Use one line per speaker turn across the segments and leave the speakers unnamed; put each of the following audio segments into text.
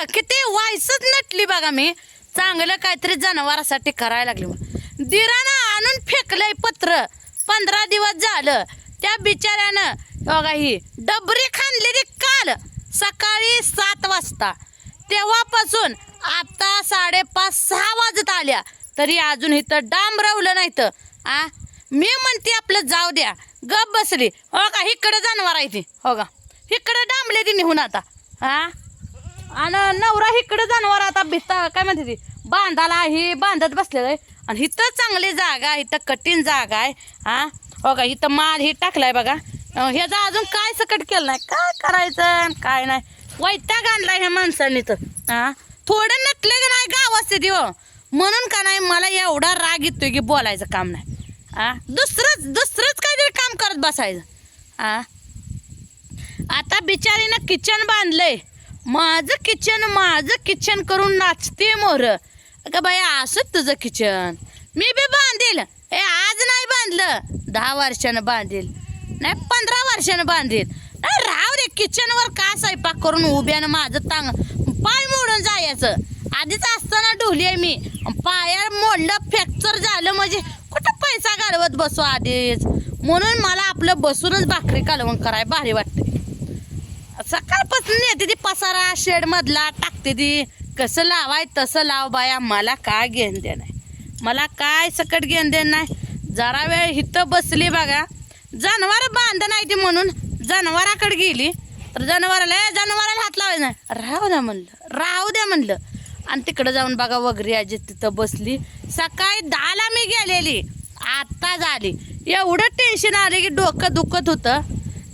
बघितलं किती वायसच नटली बघा मी. चांगलं काहीतरी जनावरासाठी करायला लागली म्हणून. दिरानं आणून फेकलंय पत्र. पंधरा दिवस झालं. त्या बिचाऱ्यानं बघा ही डबरी खाणलेली काल सकाळी सात वाजता. तेव्हापासून आता साडेपाच सहा वाजत आल्या. तरी अजून इथं डांब रवलं नाही तर आ? मी म्हणते आपलं जाऊ द्या. गप बसली. हो का इकडे जाणवार आहे ती. हो का? इकडे डांबले ती निघून आता. हा आणि नवरा इकडे जनावर आता भिता काय म्हणते ती? बांधाला ही बांधत बसलेलं आहे आणि इथं चांगली जागा आहे, इथं कठीण जागा आहे हा? हो का इथं माल ही टाकलाय बघा. ह्याचा ह्याचं अजून काय सकट केलं नाही. काय करायचं काय नाही. वैताग आणलाय ह्या माणसांनी तर हा? थोडं नटले की नाही गाव असते ती हो? म्हणून का नाही मला एवढा राग येतोय की बोलायचं काम नाही. हा? दुसरंच दुसरंच काहीतरी काम करत बसायचं. हा? आता बिचारीनं किचन बांधलंय. माझं किचन माझं किचन करून नाचते मोर. अगं बाई असंच तुझं किचन मी बी बांधील. हे आज नाही बांधलं. दहा वर्षानं बांधील. नाही पंधरा वर्षानं बांधील. नाही राव रे किचनवर का स्वयंपाक करून उभ्यानं माझं तांग पाय मोडून जायचं. आधीच असताना ढोली आहे मी. पाया मोडलं फ्रॅक्चर झालं म्हणजे कुठं पैसा घालवत बसू आधीच? म्हणून मला आपलं बसूनच भाकरी कालवण कराय भारी वाटते सकाळपासून येते ती पसारा शेड मधला टाकते ती. कसं लावाय तसं लाव बाया. मला काय घेण दे नाही मला काय सकट घेण दे नाही? जरा वेळ इथं बसली बघा. जनावर बांध नाही ती म्हणून. जनावराकडे गेली. तर जनावराला जनावराला हात लावायचा नाही. राहू द्या म्हणलं. राहू द्या म्हणलं. आणि तिकडं जाऊन बघा वगैरे आजी तिथं बसली. सकाळी दहाला मी गेलेली. आत्ता झाली एवढं टेन्शन आले की डोकं दुखत होतं.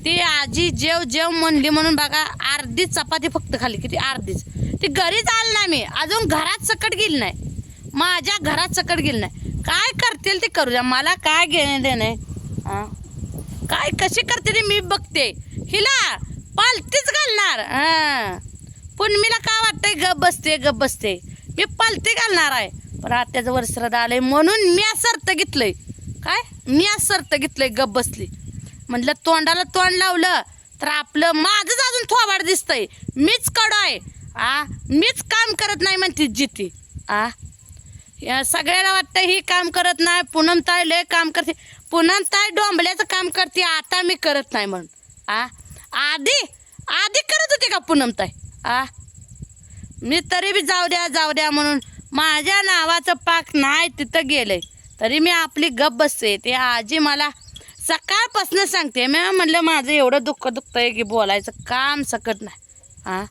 ती आजी जेव जेव म्हणली म्हणून बघा अर्धी चपाती फक्त खाली किती अर्धीच. ती घरीच आली ना मी. अजून घरात सकट गेली नाही. माझ्या घरात सकट गेली नाही. काय करतील ते करू द्या. मला काय घेणे देणे काय कशी करते ते मी बघते. हिला पालतीच घालणार. हा पुनमीला काय वाटतंय? गप बसते गप बसते. मी पालती घालणार आहे. पण आत्याचं वर्षरात आलंय म्हणून मी आज सर्त घेतलंय. काय? मी आज सर्त घेतलंय गप बसली. म्हटलं तोंडाला तोंड लावलं तर आपलं माझंच अजून थोबाड दिसतंय. मीच कडो आहे. आ मीच काम करत नाही म्हणते जिती. आ या सगळ्याला वाटतं ही काम करत नाही. पूनम ताई लय काम करते. पूनम ताई डोंबल्याचं काम करते आता मी करत नाही म्हणून. आ आधी आधी करत होते का पूनम ताई? आ मी तरी बी जाऊ द्या जाऊ द्या म्हणून माझ्या नावाचं पाक नाही तिथं गेलंय. तरी मी आपली गप बसते. ते आजी मला सकाळपासून सांगते मी म्हणलं माझं एवढं दुःख दुखतंय की बोलायचं काम सकट नाही. हा?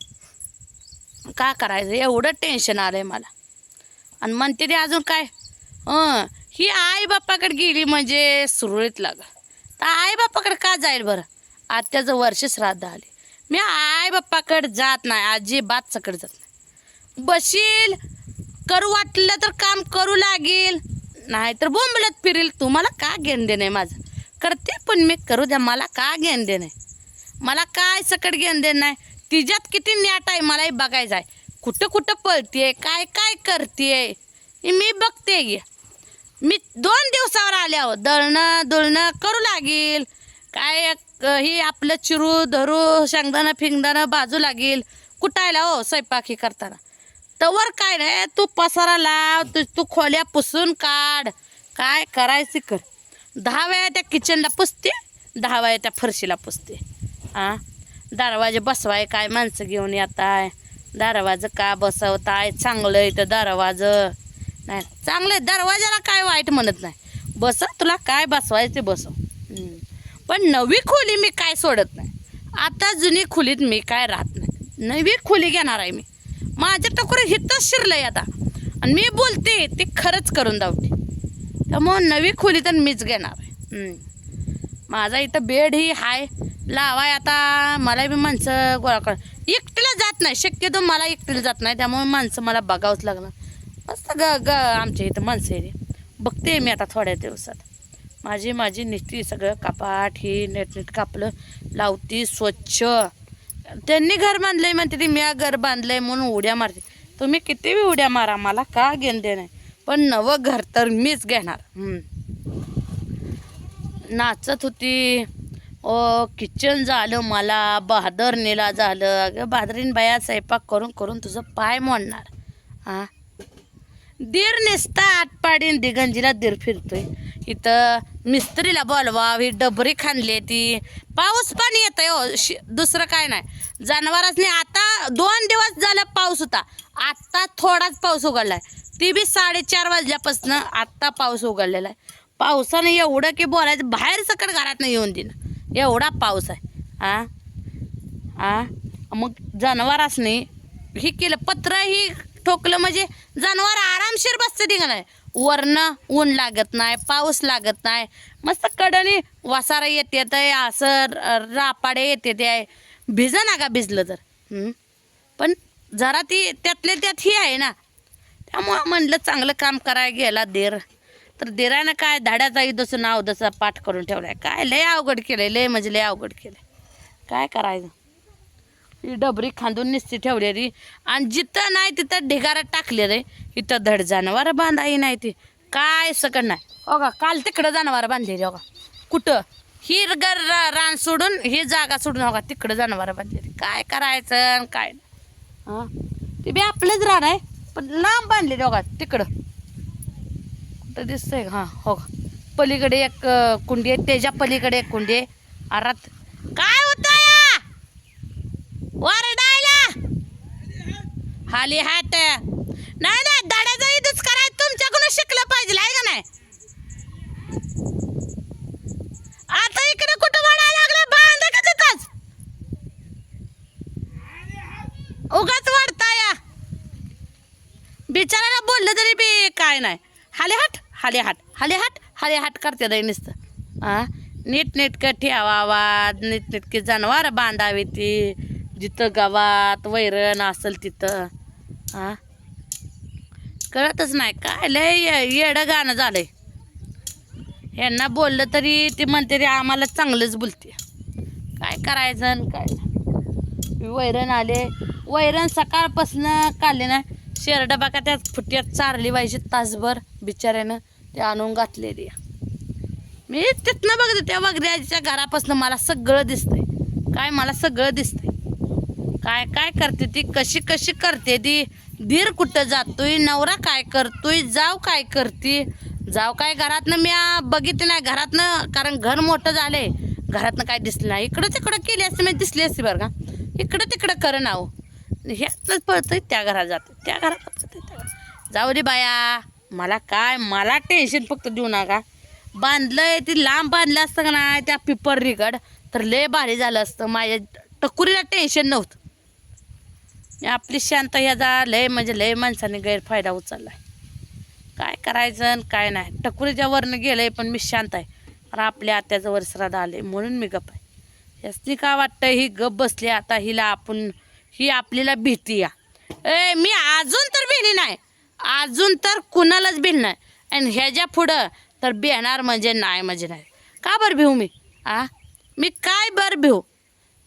का करायचं? एवढं टेन्शन आलं आहे मला. आणि म्हणते ते अजून काय? हं ही आई बापाकडे गेली म्हणजे सुरळीत लागा. तर आई बापाकडे का जाईल बरं? आत्याचं वर्ष श्राद्ध आले. मी आई बाप्पाकडे जात नाही अजिबात सकट जात नाही. बशील करू वाटलं तर काम करू लागेल. नाहीतर बोंबलत फिरेल. तुम्हाला का घेण आहे माझं? करते पण मी करू द्या मला का घेण आहे? मला काय सकट घेण देणं नाही तिच्यात किती न्याट आहे मलाही बघायचं आहे. कुठं कुठं पळतीये काय काय करते मी बघते गे मी दोन दिवसावर आले आहो दळणं दुळणं करू लागेल. काय ही आपलं चिरू धरू शेंगदाणं फिंगदाणं बाजू लागेल. कुटायला हो स्वयंपाकी करताना. तवर काय नाही तू पसारा लाव तू तू खोल्या पुसून काढ. काय करायचं कर. दहा वेळा त्या किचनला पुसते दहा वेळा त्या फरशीला पुसते. आ? दरवाजे बसवाय काय माणसं घेऊन येताय? दरवाजं का बसवताय? चांगलं आहे तर दरवाजं. नाही चांगलं आहे. दरवाजाला काय वाईट म्हणत नाही. बसव तुला काय बसवायचं बसव. पण नवी खोली मी काय सोडत नाही. आता जुनी खोलीत मी काय राहत नाही. नवी खोली घेणार आहे मी. माझ्या टकोर हितच आहे आता. आणि मी बोलते ते खरंच करून दावते. त्यामुळं नवी खोली तर मीच घेणार. आहे माझा इथं बेड ही हाय. लावाय आता मला बी माणसं गोळा कर एकटीला जात नाही. शक्यतो मला एकटीला जात नाही. त्यामुळे माणसं मला बघावंच लागणार. मस्त ग ग आमच्या इथं माणसं आहे बघते मी आता थोड्या दिवसात. माझी माझी निष्ठी सगळं कापाट ही नीटनीट कापलं. लावती स्वच्छ. त्यांनी घर बांधलंय म्हणते ती मी घर बांधलंय म्हणून उड्या मारते. तुम्ही किती बी उड्या मारा मला का घेण दे नाही पण नवं घर तर मीच घेणार. नाचत होती. ओ किचन झालं मला बहादरणीला झालं. अगं बहादरीन बाया स्वयंपाक करून करून तुझं पाय मोडणार. हा दीर नेसता आटपाडीन दिगंजीला दीर फिरतोय. इथं मिस्त्रीला बोलवा ही डबरी खाणली ती. पाऊस पण येतोय हो. शि- दुसरं काय नाही. जनावरांनी आता दोन दिवस झालं पाऊस होता. आत्ता थोडाच पाऊस उघडलाय. ती बी साडेचार वाजल्यापासून आत्ता पाऊस उघडलेला आहे. पावसानं एवढं की बोलायचं बाहेर सकट घरात नाही येऊन देणं एवढा पाऊस आहे. आ? आ? मग जनावरांनी हे केलं पत्र ही ठोकलं म्हणजे जनावर आरामशीर बसते ठिकाण वरनं ऊन लागत नाही पाऊस लागत नाही. मस्त कडनी वासारा येते आहे असं रापाडे येते ते. आहे भिज ना का भिजलं तर. पण जरा ती त्यातल्या त्यात ही आहे ना त्यामुळं म्हणलं चांगलं काम कराय गेला देर. तर देरानं काय धाड्याचा युद्धचं नाव जसं पाठ करून ठेवलाय. काय लय अवघड केलंय लय म्हणजे लय अवघड केलंय. काय करायचं? ही डबरी खांदून निसती ठेवलेली आणि जिथं नाही तिथं ढिगारा टाकले रे. इथं धड जनावर बांधाही नाही ती. काय सकड नाही. हो काल तिकडं जनावर बांधलेली हो कुठं? ही गर रान सोडून ही जागा सोडून हो तिकडं जनावर बांधलेली काय करायचं आणि काय हां? ते बी आपलंच रान आहे. पण लांब बांधलेली बघा तिकडं. कुठं दिसतंय का? हां हो पलीकडे एक कुंडी आहे त्याच्या पलीकडे एक कुंडी आहे. आरात. काय होतं या वरडायला. खाली हात. नाही ना दाड्याचा इथंच करायचं तुमच्याकडून शिकलं पाहिजे आहे का नाही आता इकडे कुठं म्हणायला लागलं बांध का तिथंच उगाच वाढता या बिचाराला बोललं तरी बी काय नाही हाले हाट हाले हाट हरे हाट करते रे नुसतं. हां नीटनेटकं ठेवा ठेवावा नीटनेटकी जनावर बांधावी ती. जिथं गावात वैरण असेल तिथं. हां कळतच नाही काय लय ये- येडं गाणं झालं आहे यांना बोललं तरी ते म्हणते रे आम्हाला चांगलंच बोलते. काय करायचं काय वैरण आले. वैरण सकाळपासनं काढले ना शेरडा का त्या फुट्यात चारली पाहिजे तासभर बिचाऱ्यानं. ते आणून घातलेली मी तिथनं बघते त्या बघऱ्याच्या घरापासून मला सगळं दिसतंय. काय मला सगळं दिसतंय. काय काय करते ती कशी कशी करते ती? धीर कुठं जातोय नवरा काय करतोय जाव काय करते? जाव काय घरातनं? मी बघितलं नाही घरातनं कारण घर मोठं झालंय. घरातनं काय दिसलं नाही. इकडं तिकडं केली असते मी दिसली असते बरं का? इकडं तिकडं कर नाव हो. ह्यातच पळतोय त्या घरात जातो त्या घरात त्या घरात. जाऊ दे बाया. मला काय मला टेन्शन फक्त देऊ नका. बांधलंय ती लांब बांधलं असतं का नाही त्या पिपर रिकड तर लय भारी झालं असतं. माझ्या टकुरीला टेन्शन नव्हतं. मी आपली शांत ह्याचा लय म्हणजे लय माणसाने गैरफायदा उचललाय. काय करायचं आणि काय नाही. टकुरीच्या वरनं गेलंय पण मी शांत आहे. कारण आपल्या आत्याचं वरसरात आले म्हणून मी गप आहे. यासनी का वाटतं ही गप बसली आता हिला आपण ही आपल्याला भीती या. ए मी अजून तर भिली नाही. अजून तर कुणालाच भिल नाही. आणि ह्याच्या पुढं तर भिणार म्हणजे नाही म्हणजे नाही. का बरं भिऊ मी? आ? मी काय बरं भिऊ?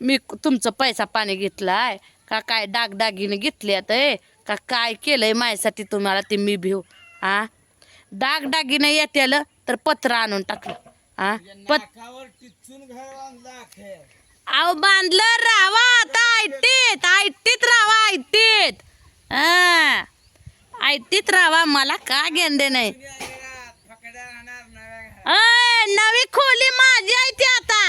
मी तुमचं पैसा पाणी घेतलाय का काय डागडागिने घेतले आता ए? का काय केलंय माझ्यासाठी तुम्हाला ते मी भिऊ? आ? डागडागिने येतेलं तर पत्र आणून टाकलं. हा पत अहो बांधलं रावा आता ऐटीत ऐटीत राहावा ऐटीत हा ऐटीत राहावा मला का गेंदे नाही? अय, नवी खोली माझी आहे ती आता.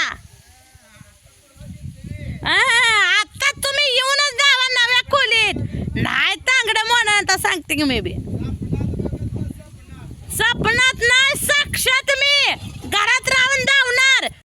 आता तुम्ही येऊनच जावा नव्या खोलीत. नाही तांगडं म्हणा आता सांगते की मी बी.